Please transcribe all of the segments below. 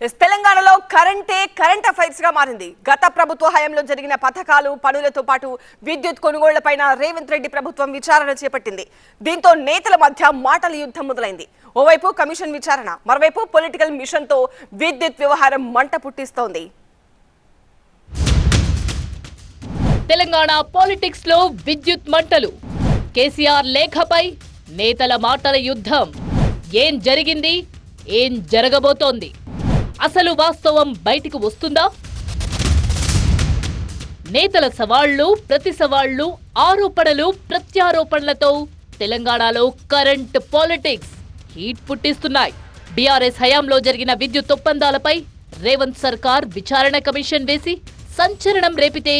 తెలంగాణలో కరెంటే కరెంట్ అఫైర్స్గా మారింది. గత ప్రభుత్వ హయాంలో జరిగిన పథకాలు పనులతో పాటు విద్యుత్ కొనుగోళ్ళపైన రేవంత్ రెడ్డి ప్రభుత్వం విచారణ చేపట్టింది. దీంతో నేతల మధ్య మాటల యుద్ధం మొదలైంది. ఓవైపు కమిషన్ విచారణ మరోవైపు పొలిటికల్ మిషన్తో విద్యుత్ వ్యవహారం మంట పుట్టిస్తోంది. తెలంగాణ పాలిటిక్స్లో విద్యుత్ మంటలు. కేసీఆర్ లేఖపై నేతల మాటల యుద్ధం. ఏం జరిగింది? ఏం జరగబోతోంది? అసలు వాస్తవం బయటికి వస్తుందా? నేతల సవాళ్ళు ప్రతి సవాళ్ళు ఆరోపణలు ప్రత్యారోపణలతో తెలంగాణలో కరెంట్ పాలిటిక్స్ హీట్ పుట్టిస్తున్నాయి. బీఆర్ఎస్ హయాంలో జరిగిన విద్యుత్ ఒప్పందాలపై రేవంత్ సర్కార్ విచారణ కమిషన్ వేసి సంచలనం రేపితే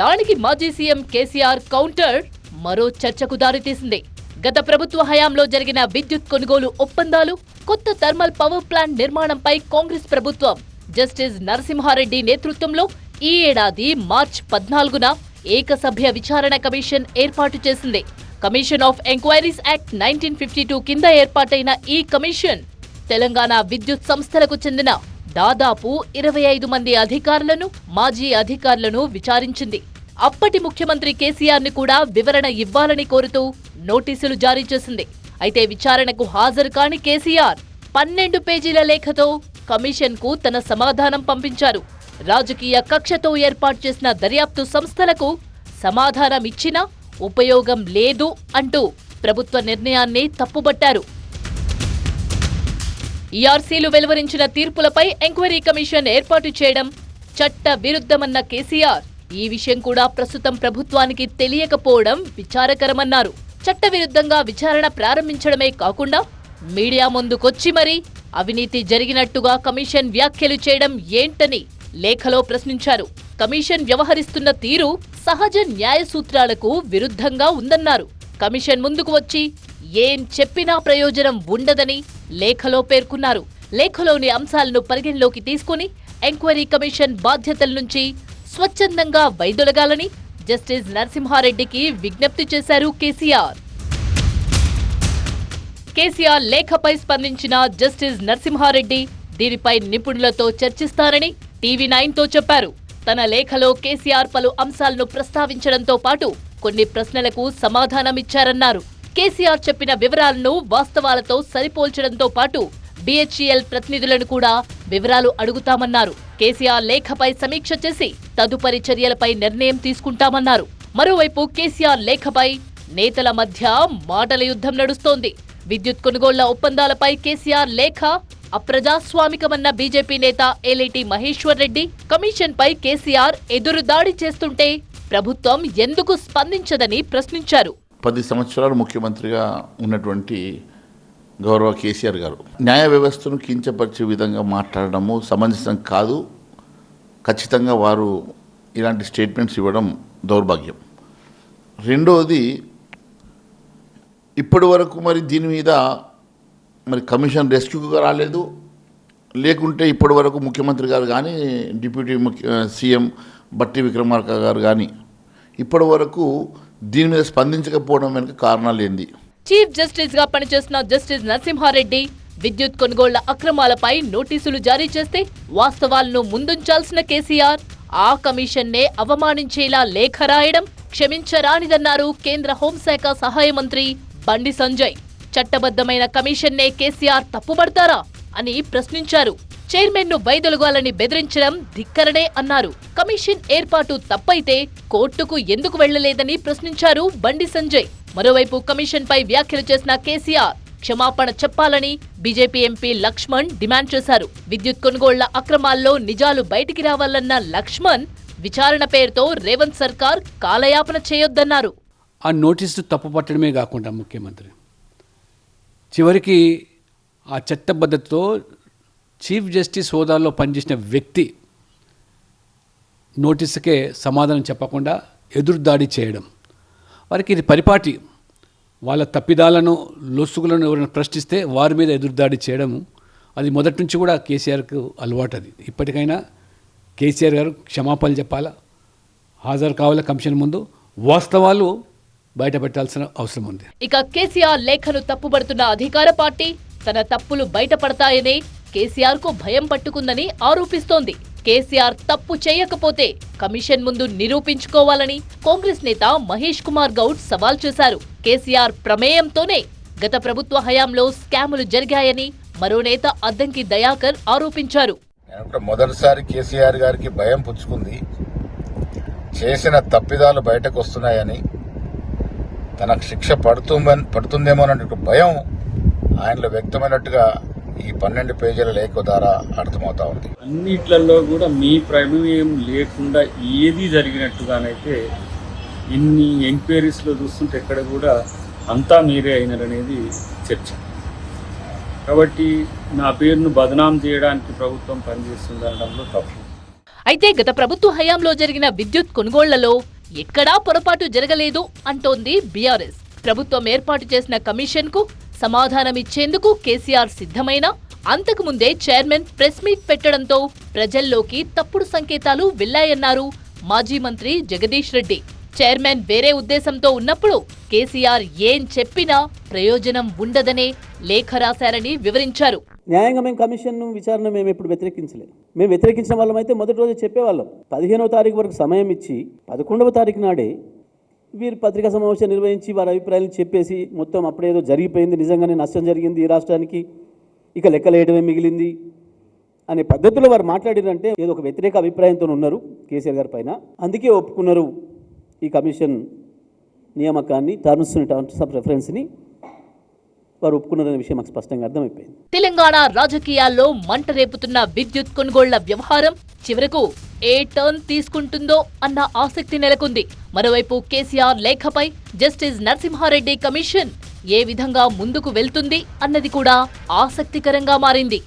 దానికి మాజీ సీఎం కేసీఆర్ కౌంటర్ మరో చర్చకు దారితీసింది. గత ప్రభుత్వ హయాంలో జరిగిన విద్యుత్ కొనుగోలు ఒప్పందాలు కొత్త థర్మల్ పవర్ ప్లాంట్ నిర్మాణంపై కాంగ్రెస్ ప్రభుత్వం జస్టిస్ నరసింహారెడ్డి నేతృత్వంలో ఈ ఏడాది మార్చ్ పద్నాలుగున ఏకసభ్య విచారణ కమిషన్ ఏర్పాటు చేసింది. Commission of enquiries act nineteen fifty two కింద ఏర్పాటైన ఈ కమిషన్ తెలంగాణ విద్యుత్ సంస్థలకు చెందిన దాదాపు ఇరవై ఐదు మంది అధికారులను మాజీ అధికారులను విచారించింది. అప్పటి ముఖ్యమంత్రి కేసీఆర్ని కూడా వివరణ ఇవ్వాలని కోరుతూ నోటీసులు జారీ చేసింది. అయితే విచారణకు హాజరు కాని కేసీఆర్ పన్నెండు పేజీల లేఖతో కమిషన్కు తన సమాధానం పంపించారు. రాజకీయ కక్షతో ఏర్పాటు చేసిన దర్యాప్తు సంస్థలకు సమాధానం ఇచ్చినా ఉపయోగం లేదు అంటూ ప్రభుత్వ నిర్ణయాన్ని తప్పుబట్టారు. ఈఆర్సీలు వెలువరించిన తీర్పులపై ఎంక్వైరీ కమిషన్ ఏర్పాటు చేయడం చట్ట విరుద్ధమన్న కేసీఆర్ ఈ విషయం కూడా ప్రస్తుతం ప్రభుత్వానికి తెలియకపోవడం విచారకరమన్నారు. చట్టవిరుద్ధంగా విచారణ ప్రారంభించడమే కాకుండా మీడియా ముందుకొచ్చి మరీ అవినీతి జరిగినట్టుగా కమిషన్ వ్యాఖ్యలు చేయడం ఏంటని లేఖలో ప్రశ్నించారు. కమిషన్ వ్యవహరిస్తున్న తీరు సహజ న్యాయ సూత్రాలకు విరుద్ధంగా ఉందన్నారు. కమిషన్ ముందుకు వచ్చి ఏం చెప్పినా ప్రయోజనం ఉండదని లేఖలో పేర్కొన్నారు. లేఖలోని అంశాలను పరిగణలోకి తీసుకుని ఎంక్వైరీ కమిషన్ బాధ్యతల నుంచి స్వచ్ఛందంగా వైదొలగాలని జస్టిస్ నరసింహారెడ్డికి విజ్ఞప్తి చేశారు కేసీఆర్. కేసీఆర్ లేఖపై స్పందించిన జస్టిస్ నరసింహారెడ్డి దీనిపై నిపుణులతో చర్చిస్తారని టీవీ నైన్తో చెప్పారు. తన లేఖలో కేసీఆర్ పలు అంశాలను ప్రస్తావించడంతో పాటు కొన్ని ప్రశ్నలకు సమాధానమిచ్చారన్నారు. కేసీఆర్ చెప్పిన వివరాలను వాస్తవాలతో సరిపోల్చడంతో పాటు బీహెచ్ఈఎల్ ప్రతినిధులను కూడా వివరాలు అడుగుతామన్నారు. కేసీఆర్ లేఖపై సమీక్ష చేసి తదుపరి చర్యలపై నిర్ణయం తీసుకుంటామన్నారు. మరోవైపు కేసీఆర్ లేఖపై నేతల మధ్య మాటల యుద్ధం నడుస్తోంది. విద్యుత్ కొనుగోళ్ళ ఒప్పందాలపై కేసీఆర్ లేఖ అప్రజాస్వామికమన్న బీజేపీ నేత ఏలేటి మహేశ్వర్ రెడ్డి కమిషన్పై కేసీఆర్ ఎదురుదాడి చేస్తుంటే ప్రభుత్వం ఎందుకు స్పందించదని ప్రశ్నించారు. పది సంవత్సరాలు ముఖ్యమంత్రిగా ఉన్నటువంటి గౌరవ కేసీఆర్ గారు. న్యాయ వ్యవస్థను కించపరిచే విధంగా మాట్లాడడము సమంజసం కాదు. ఖచ్చితంగా వారు ఇలాంటి స్టేట్మెంట్స్ ఇవ్వడం దౌర్భాగ్యం. రెండవది ఇప్పటి వరకు మరి దీని మీద మరి కమిషన్ రెస్క్యూగా రాలేదు. లేకుంటే ఇప్పటి వరకు ముఖ్యమంత్రి గారు కానీ డిప్యూటీ ముఖ్య సీఎం బట్టి విక్రమార్క గారు కానీ ఇప్పటి వరకు దీని మీద స్పందించకపోవడం వెనుక కారణాలు ఏంది? చీఫ్ జస్టిస్గా పనిచేస్తున్న జస్టిస్ నరసింహారెడ్డి విద్యుత్ కొనుగోళ్ళ అక్రమాలపై నోటీసులు జారీ చేస్తే వాస్తవాలను ముందుంచాల్సిన కేసీఆర్ ఆ కమిషన్నే అవమానించేలా లేఖ రాయడం క్షమించరానిదన్నారు కేంద్ర హోంశాఖ సహాయ మంత్రి బండి సంజయ్. చట్టబద్ధమైన కమిషన్నే కేసీఆర్ తప్పుపడతారా అని ప్రశ్నించారు. చైర్మన్ను వైదొలగాలని బెదిరించడం ధిక్కరనే అన్నారు. కమిషన్ ఏర్పాటు తప్పైతే కోర్టుకు ఎందుకు వెళ్ళలేదని ప్రశ్నించారు బండి సంజయ్. మరోవైపు కమిషన్ పై వ్యాఖ్యలు చేసిన కేసీఆర్ క్షమాపణ చెప్పాలని బీజేపీ ఎంపీ లక్ష్మణ్ డిమాండ్ చేశారు. విద్యుత్ కొనుగోళ్ళ అక్రమాల్లో నిజాలు బయటికి రావాలన్న లక్ష్మణ్ విచారణ పేరుతో రేవంత్ సర్కార్ కాలయాపన చేయొద్దన్నారు. ఆ నోటీసు తప్పు పట్టడమే కాకుండా ముఖ్యమంత్రి. చివరికి ఆ చట్టబద్ధతతో చీఫ్ జస్టిస్ హోదాలో పనిచేసిన వ్యక్తి నోటీసుకే సమాధానం చెప్పకుండా ఎదురుదాడి చేయడం. వారికి ఇది పరిపాటి. వాళ్ళ తప్పిదాలను లొసుగులను ఎవరైనా ప్రశ్నిస్తే వారి మీద ఎదురుదాడి చేయడం అది మొదటి నుంచి కూడా కేసీఆర్కు అలవాటు అది ఇప్పటికైనా కేసీఆర్ గారు క్షమాపణలు చెప్పాలా? హాజరు కావాలా కమిషన్ ముందు? వాస్తవాలు బయటపెట్టాల్సిన అవసరం ఉంది. ఇక కేసీఆర్ లేఖను తప్పుబడుతున్న అధికార పార్టీ తన తప్పులు బయటపడతాయని కేసీఆర్కు భయం పట్టుకుందని ఆరోపిస్తోంది. కేసీఆర్ తప్పు చేయకపోతే కమిషన్ ముందు నిరూపించుకోవాలని కాంగ్రెస్ నేత మహేష్ కుమార్ గౌడ్ సవాల్ చేశారు. కేసీఆర్ ప్రమేయంతోనే గత ప్రభుత్వ హయాంలో స్కాములు జరిగాయని మరో నేత అద్దంకి దయాకర్ ఆరోపించారు. మొదటిసారి కేసీఆర్ గారికి భయం పుచ్చుకుంది. చేసిన తప్పిదాలు బయటకు వస్తున్నాయని తనకు శిక్ష పడుతుందని పడుతుందేమోనన్న భయం ఆయనలో వ్యక్తమైనట్టుగా ఈ పన్నెండు పేజీల లేఖ ద్వారా అర్థమవుతా ఉంది. అన్నిట్లలో కూడా మీ ప్రమేయం లేకుండా ఏది జరిగినట్టుగానైతే ఇన్ని ఎంక్వైరీస్లో చూస్తుంటే ఎక్కడ కూడా అంతా మీరే అయినారనేది చర్చ. కాబట్టి నా పేరును బదనాం చేయడానికి ప్రభుత్వం పనిచేస్తుందనడంలో తప్పు. అయితే గత ప్రభుత్వ హయాంలో జరిగిన విద్యుత్ కొనుగోళ్ళలో ఎక్కడా పొరపాటు జరగలేదు అంటోంది బీఆర్ఎస్. ప్రభుత్వం ఏర్పాటు చేసిన కమిషన్కు సమాధానమిచ్చేందుకు కేసీఆర్ సిద్ధమైనా? అంతకుముందే చైర్మన్ ప్రెస్ మీట్ పెట్టడంతో ప్రజల్లోకి తప్పుడు సంకేతాలు వెళ్ళాయన్నారు మాజీ మంత్రి జగదీష్ రెడ్డి. చైర్మన్ వేరే ఉద్దేశంతో ఉన్నప్పుడు కేసీఆర్ ఏం చెప్పినా ప్రయోజనం ఉండదనే లేఖ రాశారని వివరించారు. న్యాయంగా మేము కమిషన్ విచారణ మేము ఎప్పుడు వ్యతిరేకించలేదు. మేము వ్యతిరేకించిన వాళ్ళం అయితే మొదటి రోజు చెప్పేవాళ్ళం. పదిహేనవ తారీఖు వరకు సమయం ఇచ్చి పదకొండవ తారీఖు నాడే వీరు పత్రికా సమావేశం నిర్వహించి వారి అభిప్రాయాలు చెప్పేసి మొత్తం అప్పుడేదో జరిగిపోయింది. నిజంగానే నష్టం జరిగింది ఈ రాష్ట్రానికి. ఇక లెక్కలేయడమే మిగిలింది అనే పద్ధతిలో వారు మాట్లాడారంటే ఏదో ఒక వ్యతిరేక అభిప్రాయంతో ఉన్నారు కేసీఆర్ గారి పైన. అందుకే ఒప్పుకున్నారు ఈ కమిషన్ నియామకాన్ని టర్మ్స్ టర్మ్స్ ఆఫ్ రెఫరెన్స్ని. వారు ఒప్పుకున్నారనే విషయం మాకు స్పష్టంగా అర్థమైపోయింది. తెలంగాణ రాజకీయాల్లో మంట రేపుతున్న విద్యుత్ కొనుగోళ్ళ వ్యవహారం చివరకు ఏ టర్న్ తీసుకుంటుందో అన్న ఆసక్తి నెలకొంది. మరోవైపు కేసీఆర్ లేఖపై జస్టిస్ నరసింహారెడ్డి కమిషన్ ఏ విధంగా ముందుకు వెళ్తుంది అన్నది కూడా ఆసక్తికరంగా మారింది.